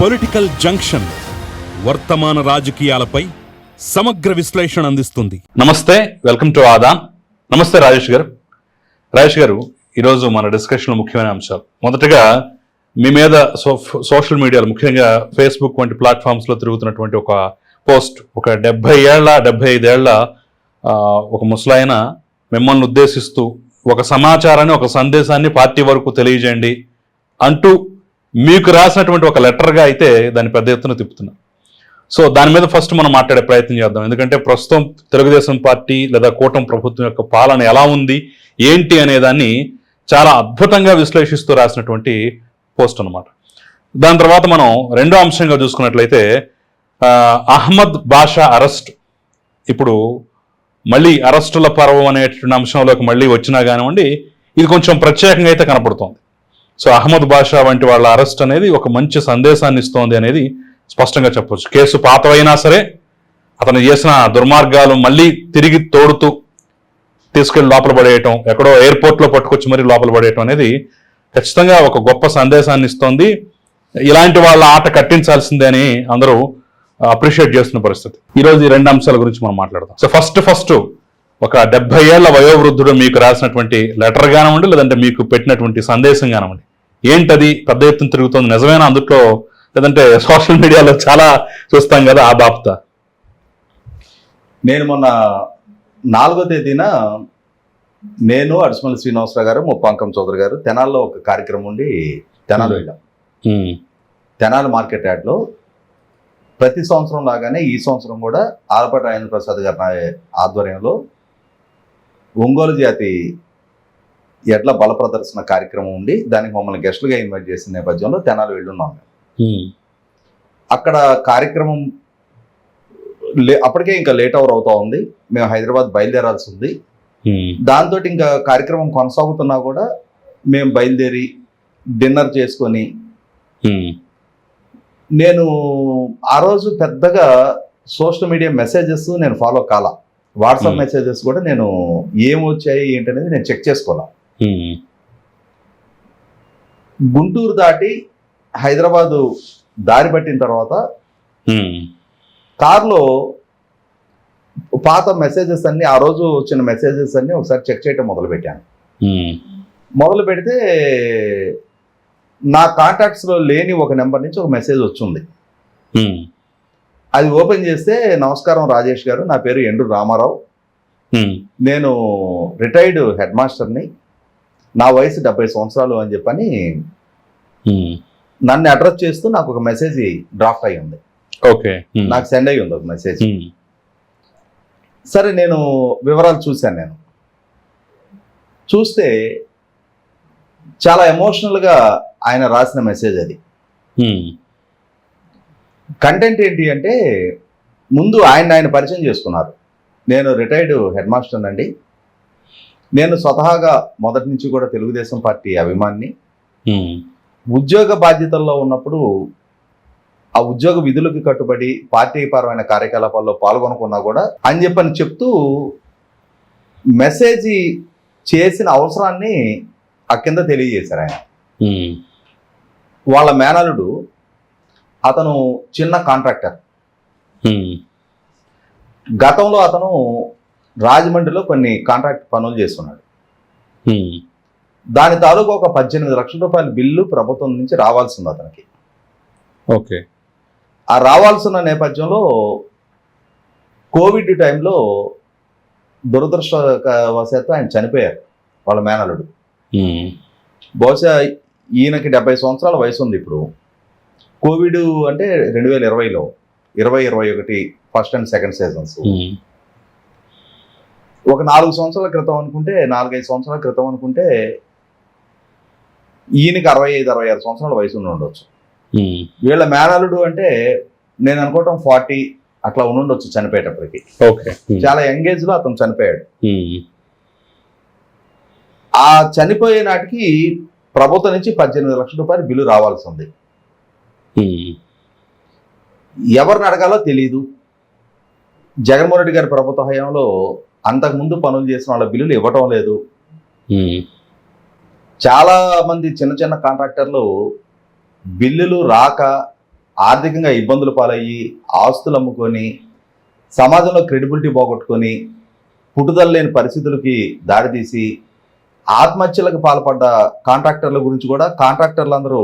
Political junction వర్తమాన రాజకీయాలపై సమగ్ర విశ్లేషణ అందిస్తుంది. నమస్తే వెల్కమ్ టు ఆదా. నమస్తే రాజేష్ గారు. రాజేష్ గారు ఈరోజు మన డిస్కషన్లో ముఖ్యమైన అంశాలు. మొదటగా మీ మీద సో సోషల్ మీడియాలో ముఖ్యంగా ఫేస్బుక్ వంటి ప్లాట్ఫామ్స్లో తిరుగుతున్నటువంటి ఒక పోస్ట్ ఒక డెబ్బై ఏళ్ళ డెబ్బై ఐదేళ్ళ ఒక ముసలాయన మిమ్మల్ని ఉద్దేశిస్తూ ఒక సమాచారాన్ని ఒక సందేశాన్ని పార్టీ వరకు తెలియజేయండి అంటూ మీకు రాసినటువంటి ఒక లెటర్గా అయితే దాన్ని పెద్ద ఎత్తున తిప్పుతున్నా. సో దాని మీద ఫస్ట్ మనం మాట్లాడే ప్రయత్నం చేద్దాం. ఎందుకంటే ప్రస్తుతం తెలుగుదేశం పార్టీ లేదా కూటమి ప్రభుత్వం యొక్క పాలన ఎలా ఉంది ఏంటి అనే దాన్ని చాలా అద్భుతంగా విశ్లేషిస్తూ రాసినటువంటి పోస్ట్ అనమాట దాని తర్వాత మనం రెండో అంశంగా చూసుకున్నట్లయితే అహ్మద్ బాషా అరెస్ట్. ఇప్పుడు మళ్ళీ అరెస్టుల పర్వం అనేటువంటి అంశంలోకి మళ్ళీ వచ్చినా కానివ్వండి ఇది కొంచెం ప్రత్యేకంగా అయితే కనపడుతోంది. సో అహ్మద్ బాషా వంటి వాళ్ళ అరెస్ట్ అనేది ఒక మంచి సందేశాన్ని ఇస్తోంది అనేది స్పష్టంగా చెప్పవచ్చు కేసు పాతవైనా సరే అతను చేసిన దుర్మార్గాలు మళ్ళీ తిరిగి తోడుతూ తీసుకెళ్ళి లోపల పడేయటం ఎక్కడో ఎయిర్పోర్ట్లో పట్టుకొచ్చి మరీ లోపల పడేయటం అనేది ఖచ్చితంగా ఒక గొప్ప సందేశాన్ని ఇస్తోంది. ఇలాంటి వాళ్ళ ఆట కట్టించాల్సిందే అని అందరూ అప్రిషియేట్ చేస్తున్న పరిస్థితి. ఈరోజు ఈ రెండు అంశాల గురించి మనం మాట్లాడదాం. సో ఫస్ట్ ఫస్ట్ ఒక డెబ్బై ఏళ్ళ వయోవృద్ధుడు మీకు రాసినటువంటి లెటర్ కానివ్వండి లేదంటే మీకు పెట్టినటువంటి సందేశం కానివ్వండి. ఏంటది? పెద్ద ఎత్తున తిరుగుతుంది. నిజమైన అందుట్లో? లేదంటే సోషల్ మీడియాలో చాలా చూస్తాం కదా ఆ బాప్త. నేను మొన్న నాలుగో తేదీన నేను అడిసిమల్లి శ్రీనివాసరావు గారు ముప్పాంకం చౌదరి గారు తెనాల్లో ఒక కార్యక్రమం ఉండి తెనాలి వెళ్ళాం. తెనాలి మార్కెట్ యార్డ్లో ప్రతి సంవత్సరం లాగానే ఈ సంవత్సరం కూడా ఆలపాటి రాజేంద్ర ప్రసాద్ గారి ఆధ్వర్యంలో ఒంగోలు జాతి ఎడ్ల బల ప్రదర్శన కార్యక్రమం ఉండి దానికి మమ్మల్ని గెస్టులుగా ఇన్వైట్ చేసిన నేపథ్యంలో తెనాలి వెళ్ళున్నాం అక్కడ కార్యక్రమం లే అప్పటికే ఇంకా లేట్ అవర్ అవుతా ఉంది. మేము హైదరాబాద్ బయలుదేరాల్సి ఉంది. దాంతో ఇంకా కార్యక్రమం కొనసాగుతున్నా కూడా మేము బయలుదేరి డిన్నర్ చేసుకొని నేను ఆ రోజు పెద్దగా సోషల్ మీడియా మెసేజెస్ నేను ఫాలో కాల. వాట్సాప్. మెసేజెస్ కూడా నేను ఏం వచ్చాయి ఏంటనేది నేను చెక్ చేసుకోవాలా గుంటూరు దాటి హైదరాబాదు దారి పట్టిన తర్వాత కార్లో పాత మెసేజెస్ అన్ని ఆ రోజు వచ్చిన మెసేజెస్ అన్ని ఒకసారి చెక్ చేయటం మొదలుపెట్టాను ఉమ్, మొదలు పెడితే నా కాంటాక్ట్స్లో లేని ఒక నెంబర్ నుంచి ఒక మెసేజ్ వచ్చింది. అది ఓపెన్ చేస్తే నమస్కారం రాజేష్ గారు నా పేరు ఎండు రామారావు. నేను రిటైర్డ్ హెడ్ మాస్టర్ని నా వయసు డెబ్బై సంవత్సరాలు అని చెప్పని ఉమ్, నన్ను అడ్రస్ చేస్తూ నాకు ఒక మెసేజ్ డ్రాఫ్ట్ అయి ఉంది. ఓకే ఉమ్, నాకు సెండ్ అయ్యి ఉంది ఒక మెసేజ్ ఉమ్, సరే నేను వివరాలు చూశాను నేను. చూస్తే చాలా ఎమోషనల్గా ఆయన రాసిన మెసేజ్ అది. కంటెంట్ ఏంటి అంటే ముందు ఆయన ఆయన పరిచయం చేసుకున్నారు. నేను రిటైర్డ్ హెడ్ మాస్టర్ అండి నేను స్వతహాగా మొదటి నుంచి కూడా తెలుగుదేశం పార్టీ అభిమాన్ని. ఉద్యోగ బాధ్యతల్లో ఉన్నప్పుడు ఆ ఉద్యోగ విధులకు కట్టుబడి పార్టీ పరమైన కార్యకలాపాల్లో పాల్గొనకున్నా కూడా అని చెప్పని చెప్తూ మెసేజ్ చేసిన అవసరాన్ని ఆ కింద తెలియజేశారు ఆయన. వాళ్ళ మేనలుడు అతను చిన్న కాంట్రాక్టర్. గతంలో అతను రాజమండ్రిలో కొన్ని కాంట్రాక్ట్ పనులు చేస్తున్నాడు. దాని తాలూకు ఒక పద్దెనిమిది లక్షల రూపాయల బిల్లు ప్రభుత్వం నుంచి రావాల్సింది అతనికి. ఓకే. ఆ రావాల్సిన నేపథ్యంలో కోవిడ్ టైంలో దురదృష్టవశాత్తు ఆయన చనిపోయారు వాళ్ళ మేనలుడు బహుశా ఈయనకి డెబ్బై సంవత్సరాల వయసు ఉంది ఇప్పుడు. కోవిడ్ అంటే రెండు వేల ఇరవైలో ఇరవై ఇరవై ఒకటి ఫస్ట్ అండ్ సెకండ్ సీజన్స్. ఒక నాలుగు సంవత్సరాల క్రితం అనుకుంటే నాలుగైదు సంవత్సరాల క్రితం అనుకుంటే ఈయనకి అరవై ఐదు అరవై ఆరు సంవత్సరాల వయసు ఉండి ఉండొచ్చు. వీళ్ళ మేనలుడు అంటే నేను అనుకోవటం ఫార్టీ అట్లా ఉండి ఉండొచ్చు చనిపోయేటప్పటికి. ఓకే. చాలా యంగ్ ఏజ్లో అతను చనిపోయాడు. ఆ చనిపోయే నాటికి ప్రభుత్వం నుంచి పద్దెనిమిది లక్షల రూపాయలు బిల్లు రావాల్సి ఉంది. ఎవరిని అడగాలో తెలియదు జగన్మోహన్ రెడ్డి గారి ప్రభుత్వ హయాంలో అంతకుముందు పనులు చేసిన వాళ్ళ బిల్లులు ఇవ్వటం లేదు. చాలా మంది చిన్న చిన్న కాంట్రాక్టర్లు బిల్లులు రాక ఆర్థికంగా ఇబ్బందులు పాలయ్యి ఆస్తులు అమ్ముకొని సమాజంలో క్రెడిబిలిటీ పోగొట్టుకొని పుట్టుదల లేని పరిస్థితులకి దారితీసి ఆత్మహత్యలకు పాల్పడ్డ కాంట్రాక్టర్ల గురించి కూడా కాంట్రాక్టర్లు అందరూ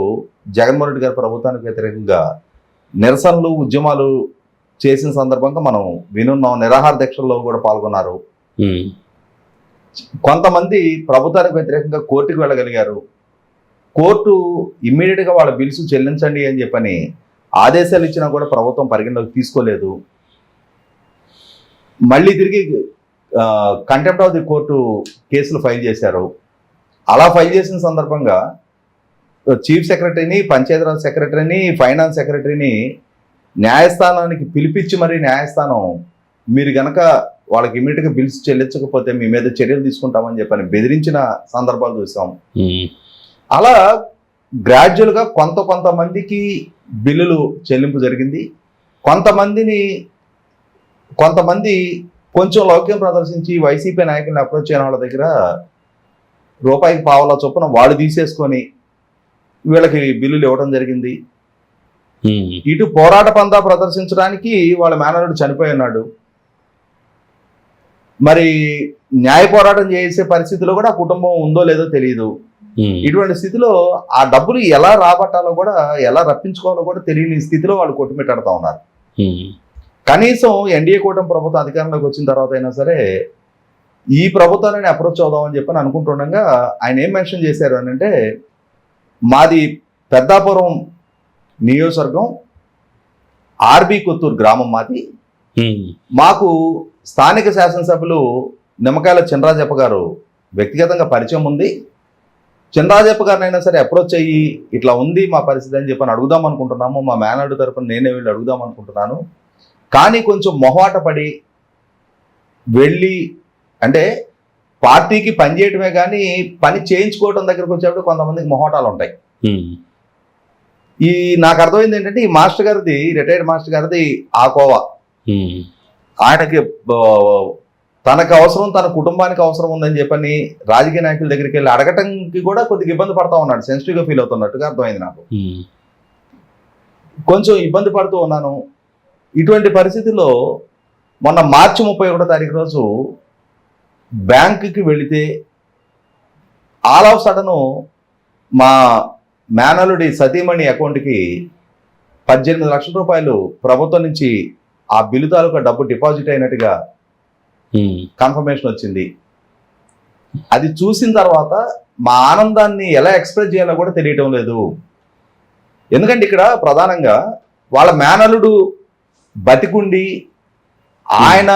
జగన్మోహన్ రెడ్డి గారి ప్రభుత్వానికి వ్యతిరేకంగా నిరసనలు ఉద్యమాలు చేసిన సందర్భంగా మనం వినున్నాం. నిరాహార దీక్షల్లో కూడా పాల్గొన్నారు. కొంతమంది ప్రభుత్వానికి వ్యతిరేకంగా కోర్టుకు వెళ్ళగలిగారు. కోర్టు ఇమ్మీడియట్గా వాళ్ళ బిల్స్ చెల్లించండి అని చెప్పని ఆదేశాలు ఇచ్చినా కూడా ప్రభుత్వం పరిగణలోకి తీసుకోలేదు. మళ్ళీ తిరిగి కంటెంప్ట్ ఆఫ్ ది కోర్టు కేసులు ఫైల్ చేశారు. అలా ఫైల్ చేసిన సందర్భంగా చీఫ్ సెక్రటరీని పంచాయతీరాజ్ సెక్రటరీని ఫైనాన్స్ సెక్రటరీని న్యాయస్థానానికి పిలిపించి మరి న్యాయస్థానం మీరు గనక వాళ్ళకి ఇమీడియట్గా బిల్స్ చెల్లించకపోతే మీ మీద చర్యలు తీసుకుంటామని చెప్పని బెదిరించిన సందర్భాలు చూసాం. అలా గ్రాడ్యువల్గా కొంత కొంతమందికి బిల్లులు చెల్లింపు జరిగింది. కొంతమందిని కొంతమంది కొంచెం లౌక్యం ప్రదర్శించి వైసీపీ నాయకుల్ని అప్రోచ్ అయిన వాళ్ళ దగ్గర రూపాయికి పావలా చొప్పున వాళ్ళు తీసేసుకొని వీళ్ళకి బిల్లులు ఇవ్వడం జరిగింది. ఇటు పోరాట పందా ప్రదర్శించడానికి వాళ్ళ మేనరుడు చనిపోయి ఉన్నాడు. మరి న్యాయ పోరాటం చేసే పరిస్థితిలో కూడా ఆ కుటుంబం ఉందో లేదో తెలియదు ఉమ్, ఇటువంటి స్థితిలో ఆ డబ్బులు ఎలా రాబట్టాలో కూడా ఎలా రప్పించుకోవాలో కూడా తెలియని స్థితిలో వాళ్ళు కొట్టుమిట్టాడుతూ ఉన్నారు. ఉమ్, కనీసం ఎన్డీఏ కూటమి ప్రభుత్వం అధికారంలోకి వచ్చిన తర్వాత అయినా సరే ఈ ప్రభుత్వాన్ని అప్రోచ్ అవుదామని చెప్పని అనుకుంటుండగా ఆయన ఏం మెన్షన్ చేశారు అని అంటే మాది పెద్దాపురం నియోజకవర్గం ఆర్బీ కొత్తూరు గ్రామం మాది. మాకు స్థానిక శాసనసభ్యులు నిమ్మకాయల చినరాజప్ప గారు వ్యక్తిగతంగా పరిచయం ఉంది. చినరాజప్ప గారినైనా సరే అప్రోచ్ అయ్యి ఇట్లా ఉంది మా పరిస్థితి అని చెప్పని అడుగుదాం అనుకుంటున్నాము. మా మేనడు తరపున నేనే వెళ్ళి అడుగుదాం అనుకుంటున్నాను. కానీ కొంచెం మొహమాట పడి వెళ్ళి అంటే పార్టీకి పని చేయటమే కానీ పని చేయించుకోవడం దగ్గరకు వచ్చేప్పుడు కొంతమందికి మొహోటాలు ఉంటాయి. ఈ నాకు అర్థమైంది ఏంటంటే ఈ మాస్టర్ గారిది రిటైర్డ్ మాస్టర్ గారిది ఆ కోవా. ఆయనకి తనకు అవసరం తన కుటుంబానికి అవసరం ఉందని చెప్పని రాజకీయ నాయకుల దగ్గరికి వెళ్ళి అడగటానికి కూడా కొద్దిగా ఇబ్బంది పడతా ఉన్నాడు. సెన్సిటివ్గా ఫీల్ అవుతున్నట్టుగా అర్థమైంది నాకు. కొంచెం ఇబ్బంది పడుతూ ఉన్నాను. ఇటువంటి పరిస్థితుల్లో మొన్న మార్చి ముప్పై ఒకటో తారీఖు రోజు బ్యాంకుకి వెళితే ఆల్ ఆఫ్ సడన్ మా మేనలుడి సతీమణి అకౌంట్కి పద్దెనిమిది లక్షల రూపాయలు ప్రభుత్వం నుంచి ఆ బిల్లు తాలూకా డబ్బు డిపాజిట్ అయినట్టుగా కన్ఫర్మేషన్ వచ్చింది. అది చూసిన తర్వాత మా ఆనందాన్ని ఎలా ఎక్స్ప్రెస్ చేయాలో కూడా తెలియటం లేదు. ఎందుకంటే ఇక్కడ ప్రధానంగా వాళ్ళ మేనలుడు బతికుండి ఆయన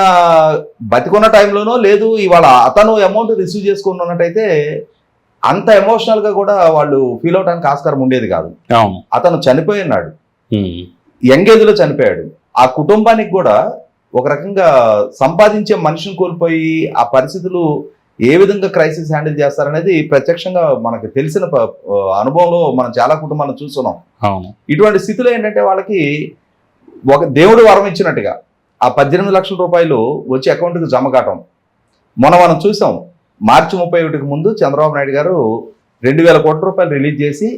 బతికున్న టైంలోనో లేదు ఇవాళ అతను అమౌంట్ రిసీవ్ చేసుకుని అంత ఎమోషనల్గా కూడా వాళ్ళు ఫీల్ అవడానికి ఆస్కారం ఉండేది కాదు. అతను చనిపోయి ఉన్నాడు. ఉమ్, యంగ్ ఏజ్లో చనిపోయాడు. ఆ కుటుంబానికి కూడా ఒక రకంగా సంపాదించే మనిషిని కోల్పోయి ఆ పరిస్థితులు ఏ విధంగా క్రైసిస్ హ్యాండిల్ చేస్తారనేది ప్రత్యక్షంగా మనకు తెలిసిన అనుభవంలో మనం చాలా కుటుంబాలను చూస్తున్నాం. ఇటువంటి స్థితిలో ఏంటంటే వాళ్ళకి ఒక దేవుడు వరం ఇచ్చినట్టుగా ఆ పద్దెనిమిది లక్షల రూపాయలు వచ్చి అకౌంట్కి జమ కావటం. మొన్న మనం చూసాం. మార్చి ముప్పై ఒకటికి ముందు చంద్రబాబు నాయుడు గారు రెండు వేల కోట్ల రూపాయలు రిలీజ్ చేసి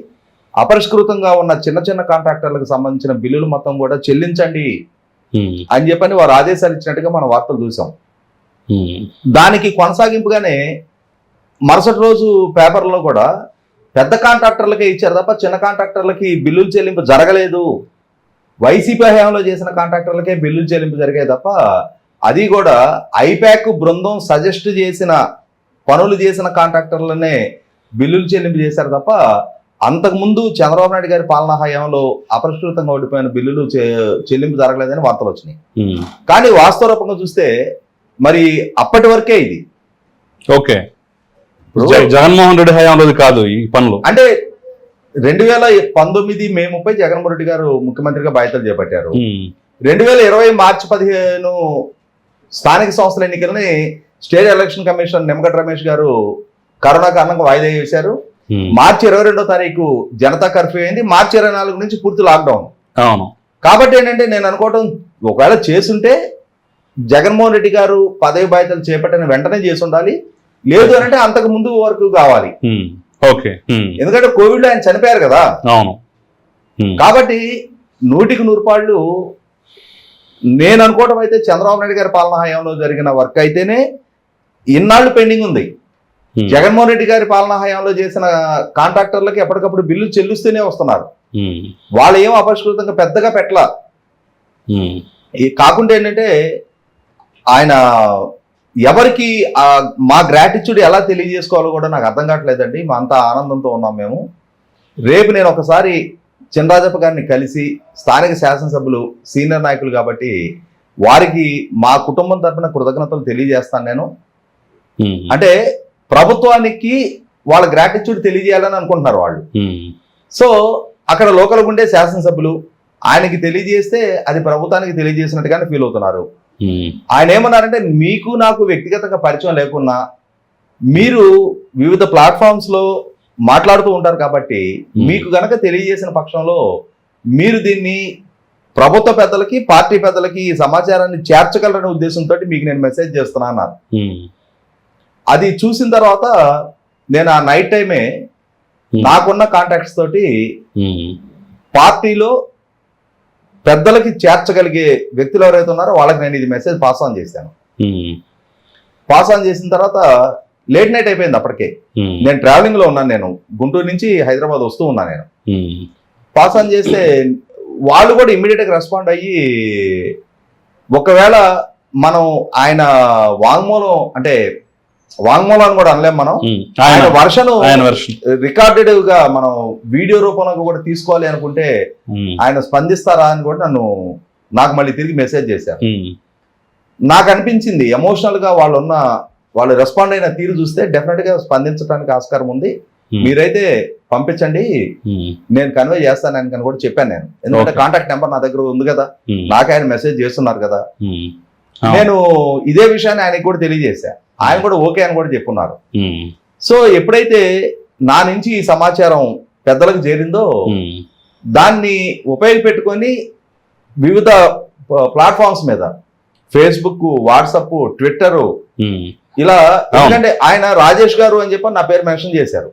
అపరిష్కృతంగా ఉన్న చిన్న చిన్న కాంట్రాక్టర్లకు సంబంధించిన బిల్లులు మొత్తం కూడా చెల్లించండి అని చెప్పని వారు ఆదేశాలు ఇచ్చినట్టుగా మనం వార్తలు చూసాం. దానికి కొనసాగింపుగానే మరుసటి రోజు పేపర్లో కూడా పెద్ద కాంట్రాక్టర్లకే ఇచ్చారు తప్ప చిన్న కాంట్రాక్టర్లకి బిల్లులు చెల్లింపు జరగలేదు. వైసీపీ హయాంలో చేసిన కాంట్రాక్టర్లకే బిల్లులు చెల్లింపు జరిగాయి తప్ప అది కూడా ఐపాక్ బృందం సజెస్ట్ చేసిన పనులు చేసిన కాంట్రాక్టర్లనే బిల్లులు చెల్లింపు చేశారు తప్ప అంతకుముందు చంద్రబాబు నాయుడు గారి పాలనా హయాంలో అపరిష్కృతంగా ఓడిపోయిన బిల్లులు చెల్లింపు జరగలేదని వార్తలు వచ్చినాయి. కానీ వాస్తవ రూపంగా చూస్తే మరి అప్పటి వరకే ఇది. ఓకే. జగన్మోహన్ రెడ్డి హయాంలో కాదు ఈ పనులు. అంటే రెండు వేల పంతొమ్మిది మే ముప్పై జగన్మోహన్ రెడ్డి గారు ముఖ్యమంత్రిగా బాధ్యతలు చేపట్టారు. రెండు వేల ఇరవై మార్చి పదిహేను స్థానిక సంస్థల ఎన్నికలని state election commission Nimmagadda Ramesh గారు కరోనా కారణంగా వాయిదా వేశారు. మార్చి ఇరవై రెండో తారీఖు జనతా కర్ఫ్యూ అయింది. మార్చి ఇరవై నాలుగు నుంచి పూర్తి లాక్డౌన్. అవును. కాబట్టి ఏంటంటే నేను అనుకోవడం ఒకవేళ చేసుంటే జగన్మోహన్ రెడ్డి గారు పదవి బాధ్యతలు చేపట్టిన వెంటనే చేసి ఉండాలి లేదు అంటే అంతకు ముందు వరకు కావాలి. ఓకే. ఎందుకంటే కోవిడ్లో ఆయన చనిపోయారు కదా. అవును. కాబట్టి నూటికి నూరు పాళ్ళు నేను అనుకోవడం అయితే చంద్రబాబు నాయుడు గారి పాలనా హయాంలో జరిగిన వర్క్ అయితేనే ఇన్నాళ్ళు పెండింగ్ ఉంది. జగన్మోహన్ రెడ్డి గారి పాలనా హయాంలో చేసిన కాంట్రాక్టర్లకి ఎప్పటికప్పుడు బిల్లు చెల్లిస్తూనే వస్తున్నారు. వాళ్ళు ఏం అపరిష్కృతంగా పెద్దగా పెట్టలా. కాకుండా ఏంటంటే ఆయన ఎవరికి మా గ్రాటిట్యూడ్ ఎలా తెలియజేసుకోవాలో కూడా నాకు అర్థం కావట్లేదండి. మా అంతా ఆనందంతో ఉన్నాం మేము. రేపు నేను ఒకసారి చినరాజప్ప గారిని కలిసి స్థానిక శాసనసభ్యులు సీనియర్ నాయకులు కాబట్టి వారికి మా కుటుంబం తరపున కృతజ్ఞతలు తెలియజేస్తాను నేను. అంటే ప్రభుత్వానికి వాళ్ళ గ్రాటిట్యూడ్ తెలియజేయాలని అనుకుంటున్నారు వాళ్ళు. సో అక్కడ లోకల్ ఉండే శాసనసభ్యులు ఆయనకి తెలియజేస్తే అది ప్రభుత్వానికి తెలియజేసినట్టుగానే ఫీల్ అవుతున్నారు. ఉమ్, ఆయన ఏమన్నారంటే మీకు నాకు వ్యక్తిగతంగా పరిచయం లేకున్నా మీరు వివిధ ప్లాట్ఫామ్స్లో మాట్లాడుతూ ఉంటారు కాబట్టి Hmm. మీకు గనక తెలియజేసిన పక్షంలో మీరు దీన్ని ప్రభుత్వ పెద్దలకి పార్టీ పెద్దలకి ఈ సమాచారాన్ని చేర్చగలరనే ఉద్దేశంతో మీకు నేను మెసేజ్ చేస్తున్నా అన్నారు. అది చూసిన తర్వాత నేను ఆ నైట్ టైమే Hmm. నాకున్న కాంటాక్ట్స్ తోటి ఉమ్, పార్టీలో పెద్దలకి చేర్చగలిగే వ్యక్తులు ఎవరైతే ఉన్నారో వాళ్ళకి నేను ఇది మెసేజ్ పాస్ ఆన్ చేశాను. పాస్ ఆన్ చేసిన తర్వాత లేట్ నైట్ అయిపోయింది అప్పటికే. నేను ట్రావెలింగ్లో ఉన్నాను నేను. గుంటూరు నుంచి హైదరాబాద్ వస్తూ ఉన్నాను నేను. పాస్ ఆన్ చేస్తే వాళ్ళు కూడా ఇమ్మీడియట్గా రెస్పాండ్ అయ్యి ఒకవేళ మనం ఆయన వాంగ్మూలం అంటే వాంగ్మూలం అని కూడా అనలేం మనం. ఆయన ఆయన వర్షన్ ఆయన రికార్డెడ్గా మనం వీడియో రూపంలో కూడా తీసుకోవాలి అనుకుంటే ఆయన స్పందిస్తారా అని కూడా నన్ను నాకు మళ్ళీ తిరిగి మెసేజ్ చేశారు. నాకు అనిపించింది ఎమోషనల్గా వాళ్ళు ఉన్న వాళ్ళు రెస్పాండ్ అయిన తీరు చూస్తే డెఫినెట్గా స్పందించడానికి ఆస్కారం ఉంది. మీరైతే పంపించండి. నేను కన్వే చేస్తానని కనుక కూడా చెప్పాను నేను. ఎందుకంటే. కాంటాక్ట్ నెంబర్ నా దగ్గర ఉంది కదా. నాకు ఆయన మెసేజ్ చేస్తున్నారు కదా. నేను ఇదే విషయాన్ని ఆయనకి కూడా తెలియజేశా. ఆయన కూడా ఓకే అని కూడా చెప్పున్నారు. సో ఎప్పుడైతే నా నుంచి ఈ సమాచారం పెద్దలకు చేరిందో దాన్ని ఉపయోగపెట్టుకొని వివిధ ప్లాట్ఫామ్స్ మీద ఫేస్బుక్ వాట్సప్ ట్విట్టర్ ఇలా ఎందుకంటే ఆయన రాజేష్ గారు అని చెప్పని నా పేరు మెన్షన్ చేశారు.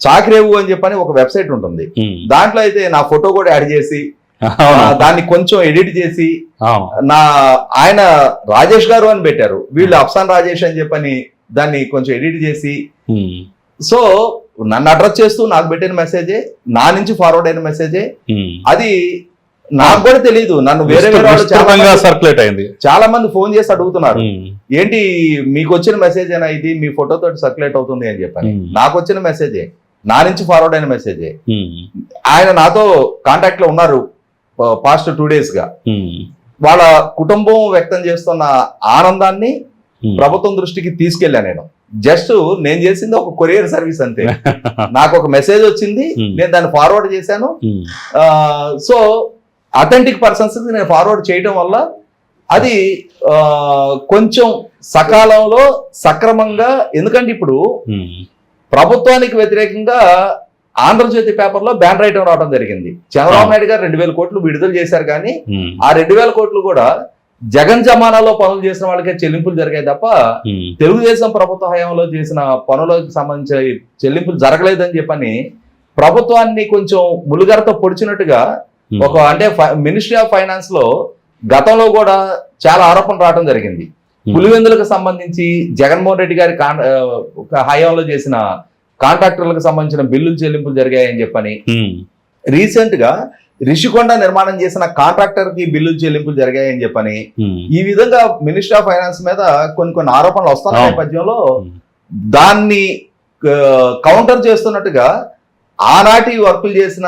చాకిరేవు అని చెప్పని ఒక వెబ్సైట్ ఉంటుంది. దాంట్లో అయితే నా ఫోటో కూడా యాడ్ చేసి దాన్ని కొంచెం ఎడిట్ చేసి నా ఆయన రాజేష్ గారు అని పెట్టారు. వీళ్ళు అఫ్సాన్ రాజేష్ అని చెప్పని దాన్ని కొంచెం ఎడిట్ చేసి సో నన్ను అడ్రస్ చేస్తూ నాకు పెట్టిన మెసేజే నా నుంచి ఫార్వర్డ్ అయిన మెసేజే. అది నాకు కూడా తెలియదు నన్ను వేరే సర్క్యులేట్ అయింది. చాలా మంది ఫోన్ చేసి అడుగుతున్నారు. ఏంటి మీకు వచ్చిన మెసేజ్ అయినా ఇది? మీ ఫోటో తోటి సర్క్యులేట్ అవుతుంది అని చెప్పని. నాకు వచ్చిన మెసేజే. నా నుంచి ఫార్వర్డ్ అయిన మెసేజే. ఆయన నాతో కాంటాక్ట్లో ఉన్నారు. పాస్ట్ టూ డేస్గా. వాళ్ళ కుటుంబం వ్యక్తం చేస్తున్న ఆనందాన్ని. ప్రభుత్వం దృష్టికి తీసుకెళ్ళా నేను. జస్ట్ నేను చేసింది ఒక కొరియర్ సర్వీస్ అంతే. నాకు ఒక మెసేజ్ వచ్చింది. నేను దాన్ని ఫార్వర్డ్ చేశాను. సో అథెంటిక్ పర్సన్స్ నేను ఫార్వర్డ్ చేయటం వల్ల అది కొంచెం సకాలంలో సక్రమంగా ఎందుకంటే ఇప్పుడు ప్రభుత్వానికి వ్యతిరేకంగా ఆంధ్రజ్యోతి పేపర్లో బ్యాన్ రైటం రావడం జరిగింది. చంద్రబాబు నాయుడు గారు రెండు వేల కోట్లు విడుదల చేశారు కానీ ఆ రెండు వేల కోట్లు కూడా జగన్ జమానాలో పనులు చేసిన వాళ్ళకే చెల్లింపులు జరిగాయి తప్ప తెలుగుదేశం ప్రభుత్వ హయాంలో చేసిన పనులకు సంబంధించిన చెల్లింపులు జరగలేదని చెప్పని ప్రభుత్వాన్ని కొంచెం ములుగరతో పొడిచినట్టుగా. ఒక అంటే మినిస్ట్రీ ఆఫ్ ఫైనాన్స్లో గతంలో కూడా చాలా ఆరోపణలు రావడం జరిగింది. పులివెందులకు సంబంధించి జగన్మోహన్ రెడ్డి గారి హయాంలో చేసిన కాంట్రాక్టర్లకు సంబంధించిన బిల్లులు చెల్లింపులు జరిగాయని చెప్పని రీసెంట్గా రిషికొండ నిర్మాణం చేసిన కాంట్రాక్టర్కి బిల్లులు చెల్లింపులు జరిగాయని చెప్పని ఈ విధంగా మినిస్ట్రీ ఆఫ్ ఫైనాన్స్ మీద కొన్ని కొన్ని ఆరోపణలు వస్తున్న. నేపథ్యంలో. దాన్ని కౌంటర్ చేస్తున్నట్టుగా ఆనాటి వర్కులు చేసిన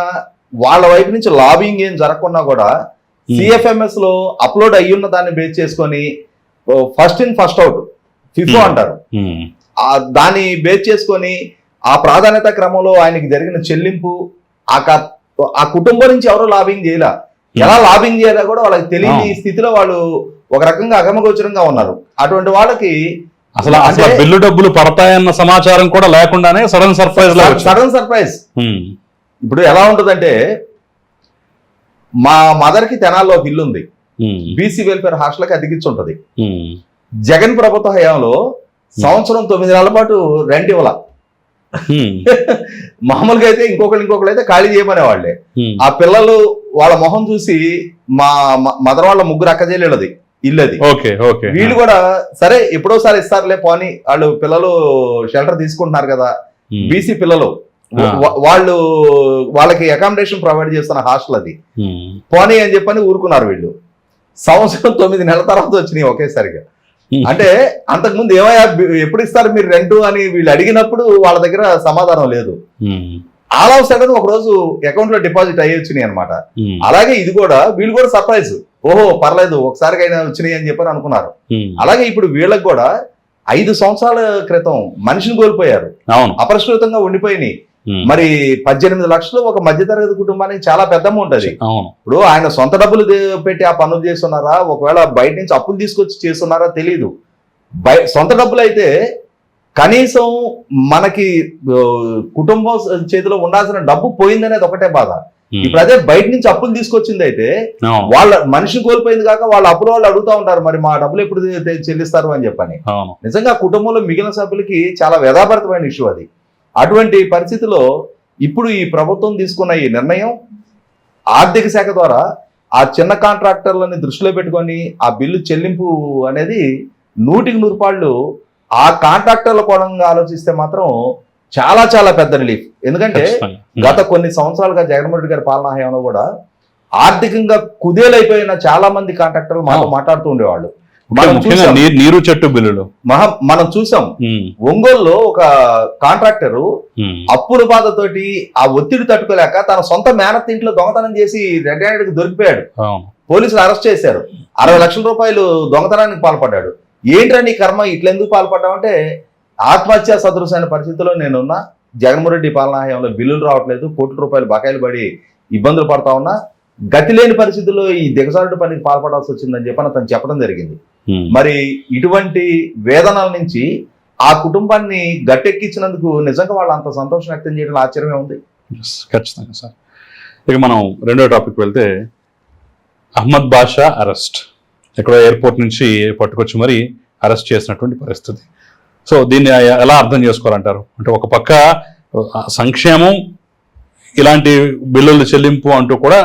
వాళ్ళ వైపు నుంచి లాబింగ్ ఏం జరగకున్నా కూడా. సిఎఫ్ఎంఎస్లో అప్లోడ్ అయ్యున్న దాన్ని బేస్ చేసుకొని first in first out FIFO. అంటారు దాన్ని బేస్ చేసుకొని ఆ ప్రాధాన్యత క్రమంలో ఆయనకి జరిగిన చెల్లింపు ఆ క- ఆ కుటుంబం నుంచి ఎవరు లాబింగ్ చేయలే? ఎలా లాబింగ్ చేయాలో కూడా వాళ్ళకి తెలియని అవును. స్థితిలో వాళ్ళు ఒక రకంగా అగమగోచరంగా ఉన్నారు. అటువంటి వాళ్ళకి అసలు అసలు బిల్లు డబ్బులు పడతాయన్న సమాచారం కూడా లేకుండానే సడన్ సర్ప్రైజ్. Sudden surprise. ఉమ్, ఇప్పుడు ఎలా ఉంటుందంటే మా మదర్కి తెనాల్లో ఇల్లు ఉంది బీసీ వెల్ఫేర్ హాస్టల్కి అతికించి ఉంటది ఉమ్, జగన్ ప్రభుత్వ హయాంలో సంవత్సరం తొమ్మిది నెలల పాటు రెంట్ ఇవ్వాల. మామూలుగా అయితే ఇంకొకరు ఇంకొకరు అయితే ఖాళీ చేయమనే వాళ్ళే ఆ పిల్లలు వాళ్ళ మొహం చూసి మా మదర్ వాళ్ళ ముగ్గురు అక్కజేళ్ళది ఇల్లు అది వీళ్ళు కూడా సరే ఎప్పుడోసారి ఇస్తారులే పోని వాళ్ళు పిల్లలు షెల్టర్ తీసుకుంటున్నారు కదా. బీసీ పిల్లలు వాళ్ళు వాళ్ళకి అకామిడేషన్ ప్రొవైడ్ చేస్తున్న హాస్టల్ అది. పోనీ అని చెప్పని ఊరుకున్నారు వీళ్ళు. సంవత్సరం తొమ్మిది నెలల తర్వాత వచ్చినాయి ఒకేసారిగా. అంటే అంతకుముందు ఏమయ్యా బి- ఎప్పుడు ఇస్తారు మీరు రెంట్ అని వీళ్ళు అడిగినప్పుడు వాళ్ళ దగ్గర సమాధానం లేదు. ఆల్ ఆఫ్ సడన్ ఒక రోజు అకౌంట్లో డిపాజిట్ అయ్యి వచ్చినాయి అనమాట అలాగే ఇది కూడా వీళ్ళు కూడా సర్ప్రైజ్ ఓహో పర్లేదు ఒకసారికైనా వచ్చినాయి అని చెప్పని అనుకున్నారు. అలాగే ఇప్పుడు వీళ్ళకి కూడా ఐదు సంవత్సరాల క్రితం మనిషిని కోల్పోయారు. అవును. అపరిష్కృతంగా ఉండిపోయినాయి. మరి పద్దెనిమిది లక్షలు ఒక మధ్యతరగతి కుటుంబానికి చాలా పెద్ద అమౌంట్ అది. ఇప్పుడు ఆయన సొంత డబ్బులు పెట్టి ఆ పనులు చేస్తున్నారా? ఒకవేళ బయట నుంచి అప్పులు తీసుకొచ్చి చేస్తున్నారా తెలియదు బయ సొంత డబ్బులు అయితే కనీసం మనకి కుటుంబం చేతిలో ఉండాల్సిన డబ్బు పోయిందనేది ఒకటే బాధ. ఇప్పుడు అదే బయట నుంచి అప్పులు తీసుకొచ్చింది అయితే వాళ్ళ మనిషి కోల్పోయింది కాక వాళ్ళ అప్పుల వాళ్ళు అడుగుతా ఉంటారు మరి మా డబ్బులు ఎప్పుడు చెల్లిస్తారు? అని చెప్పని. నిజంగా కుటుంబంలో మిగిలిన సభ్యులకి చాలా వ్యధాభరితమైన ఇష్యూ అది. అటువంటి పరిస్థితిలో ఇప్పుడు ఈ ప్రభుత్వం తీసుకున్న ఈ నిర్ణయం ఆర్థిక శాఖ ద్వారా ఆ చిన్న కాంట్రాక్టర్లని దృష్టిలో పెట్టుకొని ఆ బిల్లు చెల్లింపు అనేది నూటికి నూరు పాళ్ళు ఆ కాంట్రాక్టర్ల కోణంగా ఆలోచిస్తే మాత్రం చాలా చాలా పెద్ద రిలీఫ్ ఎందుకంటే గత కొన్ని సంవత్సరాలుగా జగన్మోహన్ రెడ్డి గారి పాలనా హయాంలో కూడా ఆర్థికంగా కుదేలైపోయిన చాలా మంది కాంట్రాక్టర్లు మాతో. మాట్లాడుతూ ఉండేవాళ్ళు. ముఖ్యంగా- నీరు చెట్టు బిల్లులు. మహా మనం చూసాం. ఒంగోలులో ఒక కాంట్రాక్టరు అప్పుల బాధతోటి ఆ ఒత్తిడి తట్టుకోలేక తన సొంత మేనత్ ఇంట్లో దొంగతనం చేసి రెడ్ హ్యాండెడ్ దొరికిపోయాడు పోలీసులు అరెస్ట్ చేశారు. అరవై లక్షల రూపాయలు దొంగతనానికి పాల్పడ్డాడు. ఏంట్రా నీ కర్మ? ఇట్లా ఎందుకు పాల్పడ్డావంటే ఆత్మహత్య సదృశమైన పరిస్థితిలో నేనున్నా. జగన్మోహన్ రెడ్డి పాలనా హయాంలో బిల్లులు రావట్లేదు. కోట్ల రూపాయలు బకాయిలు పడి ఇబ్బందులు పడతా ఉన్నా. గతి లేని పరిస్థితుల్లో ఈ దిగజారుడు పనికి పాల్పడాల్సి వచ్చిందని చెప్పని అతను చెప్పడం జరిగింది. మరి ఇటువంటి వేదనల నుంచి ఆ కుటుంబాన్ని గట్టెక్కించినందుకు నిజంగా వాళ్ళు అంత సంతోషం వ్యక్తం చేయడం ఆశ్చర్యమే ఉంది. ఖచ్చితంగా సార్. ఇక మనం రెండో టాపిక్ వెళ్తే అహ్మద్ బాషా అరెస్ట్. ఎక్కడో ఎయిర్పోర్ట్ నుంచి పట్టుకొచ్చి మరి అరెస్ట్ చేసినటువంటి పరిస్థితి. సో దీన్ని ఎలా అర్థం చేసుకోవాలంటారు? అంటే ఒక పక్క సంక్షేమం ఇలాంటి బిల్లుల చెల్లింపు అంటూ కూడా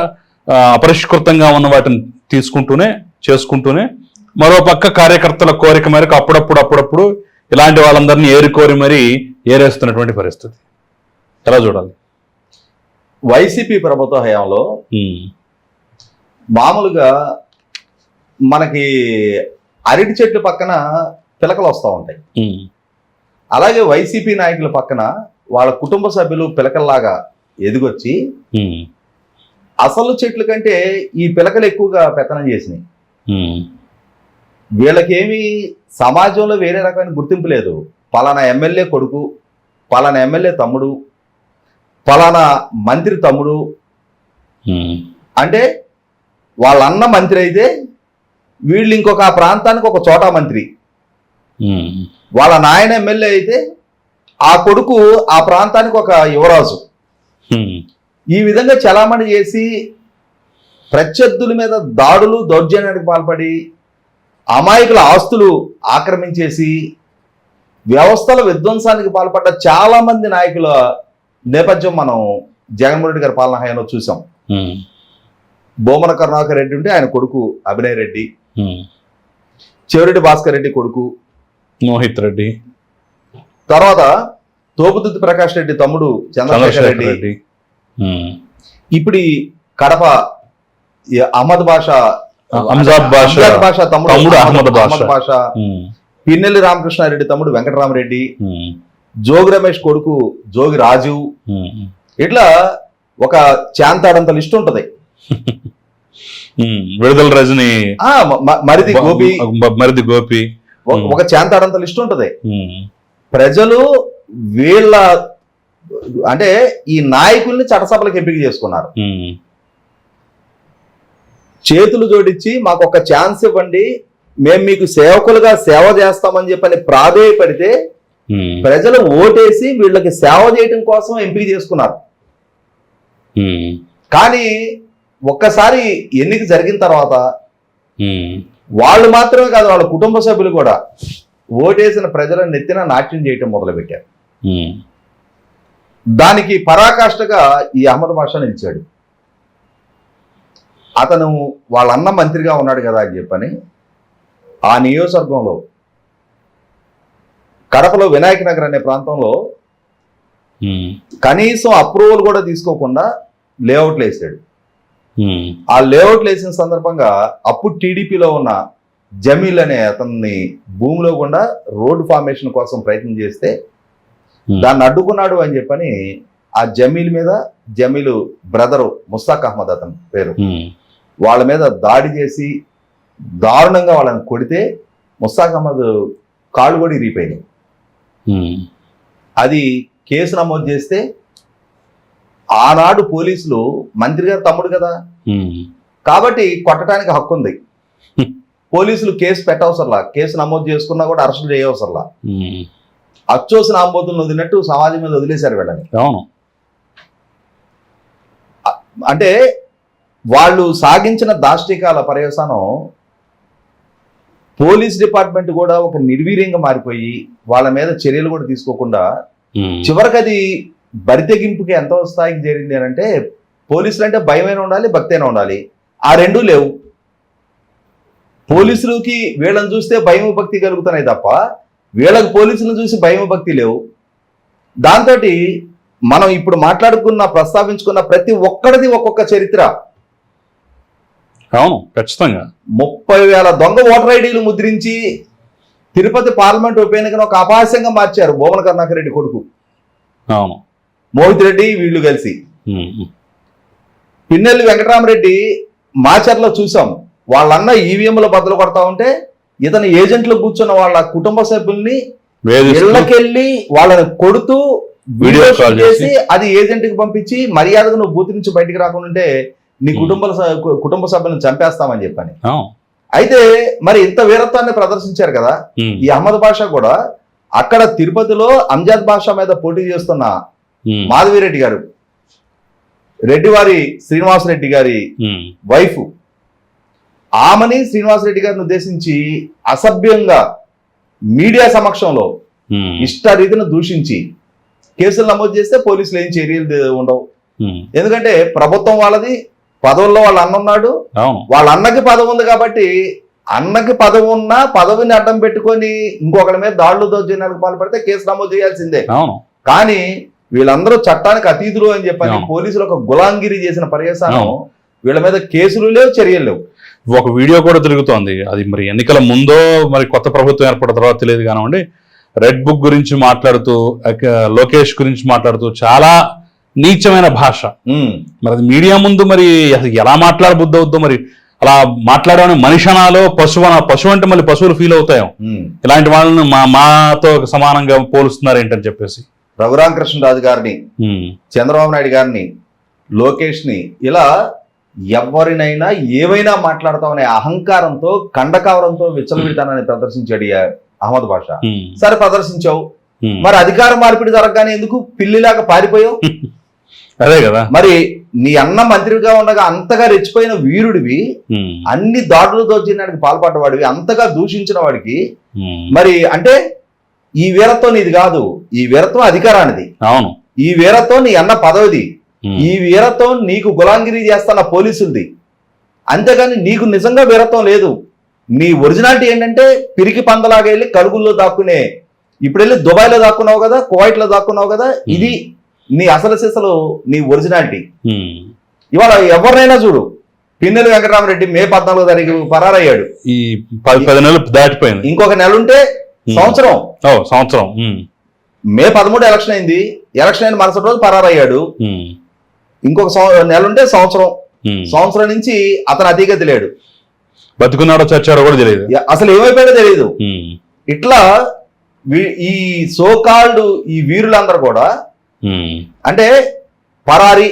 అపరిష్కృతంగా ఉన్న వాటిని తీసుకుంటూనే చేసుకుంటూనే మరో పక్క కార్యకర్తల కోరిక మేరకు అప్పుడప్పుడు అప్పుడప్పుడు ఇలాంటి వాళ్ళందరినీ ఏరుకోరి మరి ఏరేస్తున్నటువంటి పరిస్థితి. ఎలా చూడాలి? వైసీపీ ప్రభుత్వ హయాంలో మామూలుగా మనకి అరటి చెట్ల పక్కన పిలకలు వస్తూ ఉంటాయి. అలాగే వైసీపీ నాయకుల పక్కన వాళ్ళ కుటుంబ సభ్యులు పిలకల్లాగా ఎదిగొచ్చి అసలు చెట్ల కంటే ఈ పిలకలు ఎక్కువగా పెత్తనం చేసినాయి. వీళ్ళకేమి సమాజంలో వేరే రకమైన గుర్తింపు లేదు. పలానా ఎమ్మెల్యే కొడుకు పలానా ఎమ్మెల్యే తమ్ముడు పలానా మంత్రి తమ్ముడు. అంటే వాళ్ళ అన్న మంత్రి అయితే వీళ్ళు ఇంకొక ఆ ప్రాంతానికి ఒక చోటా మంత్రి. వాళ్ళ నాయన ఎమ్మెల్యే అయితే ఆ కొడుకు ఆ ప్రాంతానికి ఒక యువరాజు. ఈ విధంగా చలామణి చేసి ప్రత్యర్థుల మీద దాడులు దౌర్జన్యానికి పాల్పడి అమాయకుల ఆస్తులు ఆక్రమించేసి వ్యవస్థల విధ్వంసానికి పాల్పడ్డ చాలా మంది నాయకుల నేపథ్యం మనం జగన్మోహన్ రెడ్డి గారి పాలన హయాంలో చూసాం. బోమన కరుణాకర్ రెడ్డి ఉంటే ఆయన కొడుకు అభినయ్ రెడ్డి. చెవిరెడ్డి భాస్కర్ రెడ్డి కొడుకు. మోహిత్ రెడ్డి. తర్వాత తోపుదుద్ది ప్రకాష్ రెడ్డి తమ్ముడు చంద్రశేఖర్ రెడ్డి. ఇప్పుడు కడప అహ్మద్ అంజాద్ బాషా అంజాద్ బాషా తమ్ముడు అహ్మద్ బాషా. ఉమ్, పిన్నెల్లి రామకృష్ణారెడ్డి తమ్ముడు వెంకటరామరెడ్డి జోగి రమేష్ కొడుకు జోగి రాజు. ఇట్లా ఒక చాంతాడంత లిస్ట్ ఉంటది. విడుదల రజని మరిది గోపి. మరిది గోపి. ఒక- చాంతాడంత లిస్ట్ ఉంటది. ప్రజలు వీళ్ళ అంటే ఈ నాయకుల్ని చట్టసభలకు ఎంపిక చేసుకున్నారు. చేతులు జోడించి మాకు ఒక ఛాన్స్ ఇవ్వండి మేము మీకు సేవకులుగా సేవ చేస్తామని చెప్పని ప్రాధేయపడితే ప్రజలు ఓటేసి వీళ్ళకి సేవ చేయడం కోసం ఎంపిక చేసుకున్నారు. కానీ ఒక్కసారి ఎన్నిక జరిగిన తర్వాత వాళ్ళు మాత్రమే కాదు వాళ్ళ కుటుంబ సభ్యులు కూడా ఓటేసిన ప్రజల నెత్తిన నాట్యం చేయటం మొదలుపెట్టారు. దానికి పరాకాష్ఠగా ఈ అహ్మద్ బాషా నిలిచాడు. అతను వాళ్ళ అన్న మంత్రిగా ఉన్నాడు కదా అని చెప్పని ఆ నియోజకవర్గంలో కడపలో వినాయక నగర్ అనే ప్రాంతంలో కనీసం అప్రూవల్ కూడా తీసుకోకుండా లేఅవుట్లు వేసాడు. ఆ లేఅవుట్లు వేసిన సందర్భంగా అప్పుడు టీడీపీలో ఉన్న జమీల్ అనే అతన్ని భూమిలో కూడా రోడ్డు ఫార్మేషన్ కోసం ప్రయత్నం చేస్తే. దాన్ని అడ్డుకున్నాడు అని చెప్పని ఆ జమీల్ మీద జమీలు బ్రదరు ముస్తాక్ అహ్మద్ అతని పేరు. వాళ్ళ మీద దాడి చేసి దారుణంగా వాళ్ళని కొడితే ముస్తాక్ అహ్మద్ కాళ్ళు కూడా ఇరిగిపోయినాయి అది కేసు నమోదు చేస్తే ఆనాడు పోలీసులు మంత్రి గారు తమ్ముడు కదా. కాబట్టి కొట్టడానికి హక్కు ఉంది. పోలీసులు కేసు పెట్టవసరలా కేసు నమోదు చేసుకున్నా కూడా అరెస్టు చేయవసరలా. అచ్చోసిన ఆంబోతులను వదిలినట్టు సమాజం మీద వదిలేశారు వీళ్ళని. అవును. అంటే వాళ్ళు సాగించిన దాష్టికాల పర్యవసానం పోలీస్ డిపార్ట్మెంట్ కూడా ఒక నిర్వీర్యంగా మారిపోయి వాళ్ళ మీద చర్యలు కూడా తీసుకోకుండా చివరికి అది బరితెగింపుకి ఎంత స్థాయికి చేరింది అని అంటే పోలీసులు అంటే భయమైనా ఉండాలి భక్తి అయినా ఉండాలి. ఆ రెండూ లేవు. పోలీసులకి వీళ్ళని చూస్తే భయం భక్తి కలుగుతున్నాయి తప్ప వీళ్ళకి పోలీసులను చూసి భయం భక్తి లేవు. దాంతో మనం ఇప్పుడు మాట్లాడుకున్న ప్రస్తావించుకున్న ప్రతి ఒక్కడిది ఒక్కొక్క చరిత్ర. అవును ఖచ్చితంగా. ముప్పై వేల దొంగ ఓటర్ ఐడీలు ముద్రించి తిరుపతి పార్లమెంట్ ఉప ఎన్నికను ఒక అపహాస్యంగా మార్చారు భువన కరుణాకర్ రెడ్డి కొడుకు. అవును. మోహిత్ రెడ్డి వీళ్ళు కలిసి. పిన్నెల్లి వెంకటరామరెడ్డి మాచర్లో చూసాం. వాళ్ళన్న ఈవీఎంలో బద్దలు కొడతా ఉంటే ఇతని ఏజెంట్లు కూర్చున్న వాళ్ళ కుటుంబ సభ్యుల్ని ఇళ్ళకెళ్ళి వాళ్ళని కొడుతూ వీడియో కాల్ చేసి అది ఏజెంట్కి పంపించి మర్యాదగా నువ్వు బూత్ నుంచి బయటికి రాకుండా ఉంటే నీ. కుటుంబ కుటుంబ సభ్యులను చంపేస్తామని చెప్పని. అయితే మరి ఇంత వీరత్వాన్ని ప్రదర్శించారు కదా ఈ అహ్మద్ బాషా కూడా అక్కడ తిరుపతిలో అంజాద్ బాషా మీద పోటీ చేస్తున్న మాధవిరెడ్డి గారు రెడ్డివారి శ్రీనివాసరెడ్డి గారి వైఫ్ ఆమెని శ్రీనివాసరెడ్డి గారిని ఉద్దేశించి అసభ్యంగా మీడియా సమక్షంలో ఇష్టారీతిని దూషించి కేసులు నమోదు చేస్తే పోలీసులు ఏం చర్యలు ఉండవు. ఎందుకంటే ప్రభుత్వం వాళ్ళది పదవుల్లో వాళ్ళ అన్న ఉన్నాడు. వాళ్ళ అన్నకి పదవి ఉంది కాబట్టి అన్నకి పదవి ఉన్నా పదవిని అడ్డం పెట్టుకొని ఇంకొకరి మీద దాడులు దౌర్జన్యాలకు పాల్పడితే కేసు నమోదు చేయాల్సిందే. కానీ వీళ్ళందరూ చట్టానికి అతీతులు అని చెప్పని అవును. పోలీసులు ఒక గులాంగిరి చేసిన పర్యవసానం అవును. వీళ్ళ మీద కేసులు లేవు చర్యలు లేవు. ఒక వీడియో కూడా తిరుగుతోంది. అది మరి ఎన్నికల ముందో మరి కొత్త ప్రభుత్వం ఏర్పడిన తర్వాత తెలియదు కానివ్వండి. రెడ్ బుక్ గురించి మాట్లాడుతూ లోకేష్ గురించి మాట్లాడుతూ చాలా నీచమైన భాష. మరి అది మీడియా ముందు మరి ఎలా మాట్లాడబుద్ధి అవుద్దో మరి అలా మాట్లాడమని మనిషి అనాలో పశువు అనా పశువు అంటే మళ్ళీ పశువులు ఫీల్ అవుతాయో. ఇలాంటి వాళ్ళని మా మాతో సమానంగా పోలుస్తున్నారు ఏంటని చెప్పేసి. రఘురామకృష్ణరాజు గారిని చంద్రబాబు నాయుడు గారిని లోకేష్ని ఇలా ఎవరినైనా ఏవైనా మాట్లాడతామనే అహంకారంతో కండకావరంతో విచ్చలవిడితనాన్ని ప్రదర్శించాడు అహ్మద్ బాషా. సరే ప్రదర్శించావు. మరి అధికార మార్పిడి జరగగానే ఎందుకు? పిల్లిలాగా పారిపోయావు? అదే కదా. మరి నీ అన్న మంత్రిగా ఉండగా అంతగా రెచ్చిపోయిన వీరుడివి అన్ని దాడులు దౌర్జన్యానికి పాల్పడ్డవాడివి అంతగా దూషించిన వాడికి మరి అంటే ఈ వీరత్వం నీది కాదు. ఈ వీరత్వం అధికారానిది. అవును. ఈ వీరత్వం నీ అన్న పదవిది. ఈ వీరత్వం నీకు గులాంగిరి చేస్తున్న పోలీసులది. అంతేగాని నీకు నిజంగా వీరత్వం లేదు. నీ ఒరిజినాలిటీ ఏంటంటే పిరికి పందలాగా వెళ్ళి కలుగుల్లో దాక్కునే ఇప్పుడు వెళ్ళి దుబాయ్లో దాక్కున్నావు కదా కువైట్లో దాక్కున్నావు కదా ఇది నీ అసలు సిసలు నీ ఒరిజినాలిటీ. ఉమ్. ఇవాళ ఎవరినైనా చూడు. పిన్నెల వెంకటరామరెడ్డి మే పద్నాలుగో తారీఖు పరారయ్యాడు ఈ పది పది నెలలు దాటిపోయింది. ఇంకొక నెల ఉంటే సంవత్సరం. ఓ సంవత్సరం. మే పదమూడు ఎలక్షన్ అయింది. ఎలక్షన్ అయిన మరుసటి రోజు పరారయ్యాడు ఇంకొక నెల ఉంటే సంవత్సరం. సంవత్సరం నుంచి అతను అతిగతి లేడు. బతుకున్నాడో చచ్చాడో కూడా తెలియదు. అసలు ఏమైపోయాడో తెలియదు ఇట్లా ఈ సోకాల్డ్ ఈ వీరులందరూ కూడా అంటే పరారి.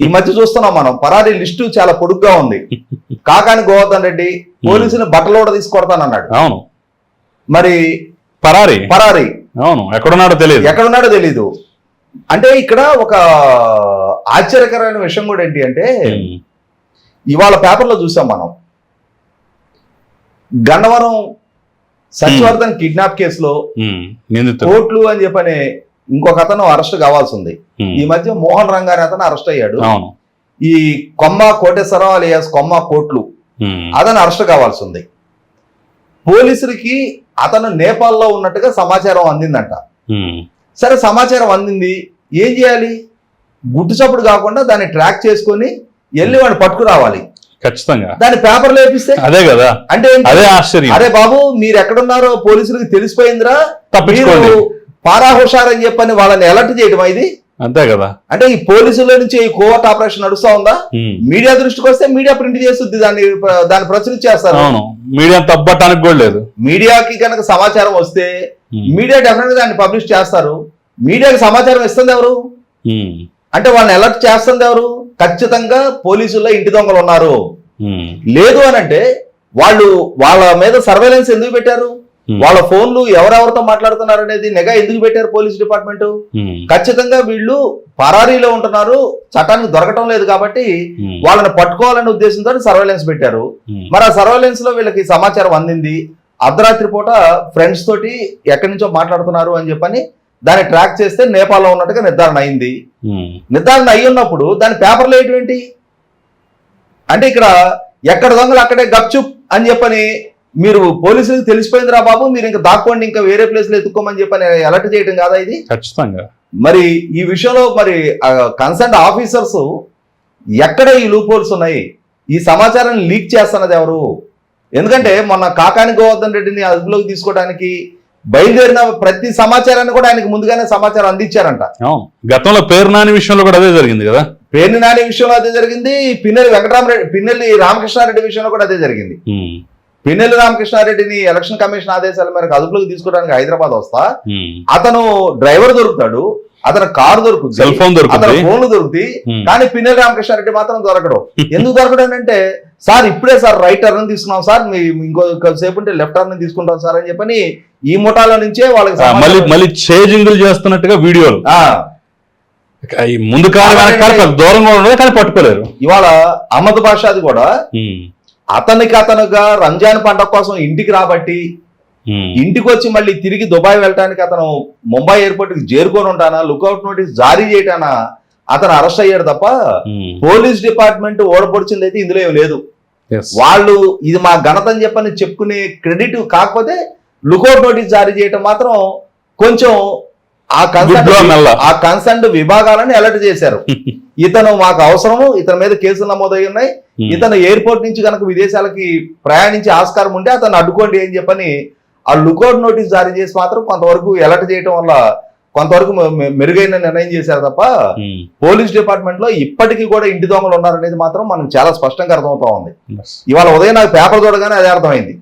ఈ మధ్య చూస్తున్నాం మనం పరారీ లిస్టు చాలా పొడుగ్గా ఉంది. కాకాని గోవర్ధన్ రెడ్డి పోలీసుని బట్టలు కూడా తీసుకొడతానన్నాడు అవును. మరి పరారి? పరారి. అవును. ఎక్కడున్నాడో తెలియదు ఎక్కడున్నాడో తెలీదు. అంటే ఇక్కడ ఒక ఆశ్చర్యకరమైన విషయం కూడా ఏంటి అంటే ఇవాళ పేపర్లో చూసాం మనం. గన్నవరం సత్యవర్ధన్ కిడ్నాప్ కేసులో కోట్లు అని చెప్పని ఇంకొక అతను అరెస్ట్ కావాల్సి ఉంది ఈ మధ్య మోహన్ రంగారి అతను అరెస్ట్ అయ్యాడు. ఈ కొమ్మ కోటేశ్వరరావు అలియాస్ కొమ్మ కోట్లు అతను అరెస్ట్ కావాల్సి ఉంది పోలీసులకి అతను నేపాల్లో ఉన్నట్టుగా సమాచారం అందిందంట. సరే సమాచారం అందింది. ఏం చేయాలి? గుట్టు చప్పుడు కాకుండా దాన్ని ట్రాక్ చేసుకొని వెళ్ళి వాడిని పట్టుకురావాలి. ఖచ్చితంగా. దాన్ని పేపర్లో వేపిస్తే? అదే కదా. అంటే? అదే ఆశ్చర్యం. అరే బాబు మీరు ఎక్కడున్నారో పోలీసులకు తెలిసిపోయిందిరా. మీరు పారా హుషార్ అని చెప్పని వాళ్ళని అలర్ట్ చేయడం ఇది? అంతే కదా. అంటే ఈ పోలీసుల నుంచి ఈ కోవర్ట్ ఆపరేషన్ నడుస్తా ఉందా? మీడియా దృష్టికి వస్తే మీడియా ప్రింట్ చేస్తుంది దాన్ని దాన్ని ప్రచురించేస్తారు అవును. మీడియా తప్పటానికి కూడా లేదు. మీడియాకి కనుక సమాచారం వస్తే మీడియా డెఫినెట్గా దాన్ని పబ్లిష్ చేస్తారు. మీడియాకి సమాచారం ఇస్తుంది ఎవరు? అంటే వాళ్ళని అలర్ట్ చేస్తుంది ఎవరు? ఖచ్చితంగా పోలీసుల్లో ఇంటి దొంగలు ఉన్నారు. లేదు అని అంటే వాళ్ళు వాళ్ళ మీద సర్వేలెన్స్ ఎందుకు పెట్టారు? వాళ్ళ ఫోన్లు ఎవరెవరితో మాట్లాడుతున్నారు అనేది నిఘా ఎందుకు పెట్టారు పోలీస్ డిపార్ట్మెంట్? ఉమ్, ఖచ్చితంగా వీళ్ళు పరారీలో ఉంటున్నారు చట్టానికి దొరకటం లేదు కాబట్టి ఉమ్, వాళ్ళని పట్టుకోవాలనే ఉద్దేశంతో సర్వేలెన్స్ పెట్టారు. మరి ఆ సర్వేలెన్స్లో వీళ్ళకి సమాచారం అందింది. అర్ధరాత్రి పూట ఫ్రెండ్స్ తోటి ఎక్కడి నుంచో మాట్లాడుతున్నారు అని చెప్పని దాన్ని ట్రాక్ చేస్తే నేపాల్లో ఉన్నట్టుగా నిర్ధారణ అయింది. నిర్ధారణ అయి ఉన్నప్పుడు దాని పేపర్లో ఏంటి? అంటే ఇక్కడ ఎక్కడ దొంగలు అక్కడే గప్చుప్ అని చెప్పని మీరు పోలీసులకు తెలిసిపోయిందిరా బాబు మీరు ఇంకా దాక్కోండి ఇంకా వేరే ప్లేస్లో ఎత్తుక్కోమని చెప్పని అలర్ట్ చేయడం కాదా ఇది? ఖచ్చితంగా. మరి ఈ విషయంలో మరి కన్సర్న్ ఆఫీసర్స్ ఎక్కడ ఈ లూప్ హోల్స్ ఉన్నాయి? ఈ సమాచారాన్ని లీక్ చేస్తున్నది ఎవరు? ఎందుకంటే మొన్న కాకాని గోవర్ధన్ రెడ్డిని అదుపులోకి తీసుకోవడానికి బయలుదేరిన ప్రతి సమాచారాన్ని కూడా ఆయనకి ముందుగానే సమాచారం అందించారంట. గతంలో పేరు నాని విషయంలో కూడా అదే జరిగింది కదా? పేర్ని నాని విషయంలో అదే జరిగింది పిన్నెల్లి వెంకటరామరెడ్డి పిన్నెల్లి రామకృష్ణారెడ్డి విషయంలో కూడా అదే జరిగింది. పిన్నెల్లి రామకృష్ణారెడ్డిని ఎలక్షన్ కమిషన్ ఆదేశాల మేరకు అదుపులోకి తీసుకోవడానికి హైదరాబాద్ వస్తా. అతను డ్రైవర్ దొరుకుతాడు అతను కారు దొరుకుతుంది సెల్ ఫోన్ దొరుకుతుంది. ఫోన్లు దొరుకుతాయి కానీ పిన్నెల్లి రామకృష్ణారెడ్డి మాత్రం దొరకడు. ఎందుకు దొరకడం అంటే సార్ ఇప్పుడే సార్ రైట్ టర్న్ తీసుకున్నాం సార్ మీ ఇంకో సేపు ఉంటే లెఫ్ట్ టర్న్ తీసుకుంటాం సార్ అని చెప్పని ఈ ముఠాల నుంచే వాళ్ళకి మళ్ళీ చేజింగులు చేస్తున్నట్టుగా వీడియోలు. ముందు కొంత దూరంగా ఉండదు కానీ పట్టుకోలేరు. ఇవాళ అహ్మద్ బాషాది కూడా అతనికి అతనుగా రంజాన్ పండగ కోసం ఇంటికి రాబట్టి ఇంటికి వచ్చి మళ్ళీ తిరిగి దుబాయ్ వెళ్ళడానికి అతను ముంబై ఎయిర్పోర్ట్కి చేరుకొని ఉంటానా లుకౌట్ నోటీస్ జారీ చేయటానా అతను అరెస్ట్ అయ్యాడు తప్ప పోలీస్ డిపార్ట్మెంట్ ఓడపొడిచింది అయితే ఇందులో ఏం లేదు. వాళ్ళు ఇది మా ఘనత అని చెప్పని చెప్పుకునే క్రెడిట్ కాకపోతే లుకౌట్ నోటీస్ జారీ చేయటం మాత్రం కొంచెం ఆ. కన్సర్న్ ఆ కన్సర్న్ విభాగాలను అలర్ట్ చేశారు ఇతను మాకు అవసరము ఇతని మీద కేసులు నమోదై ఉన్నాయి. ఉమ్, ఇతను ఎయిర్పోర్ట్ నుంచి కనుక విదేశాలకి ప్రయాణించే ఆస్కారం ఉంటే అతను అడ్డుకోండి అని చెప్పని ఆ లుకౌట్ నోటీస్ జారీ చేసి మాత్రం కొంతవరకు అలర్ట్ చేయటం వల్ల కొంతవరకు మెరుగైన నిర్ణయం చేశారు తప్ప ఉమ్, పోలీస్ డిపార్ట్మెంట్లో ఇప్పటికీ కూడా ఇంటి దొంగలు ఉన్నారనేది మాత్రం మనకు చాలా స్పష్టంగా అర్థమవుతా ఉంది. ఇవాళ ఉదయం నాకు పేపర్ చూడగానే అదే అర్థమైంది.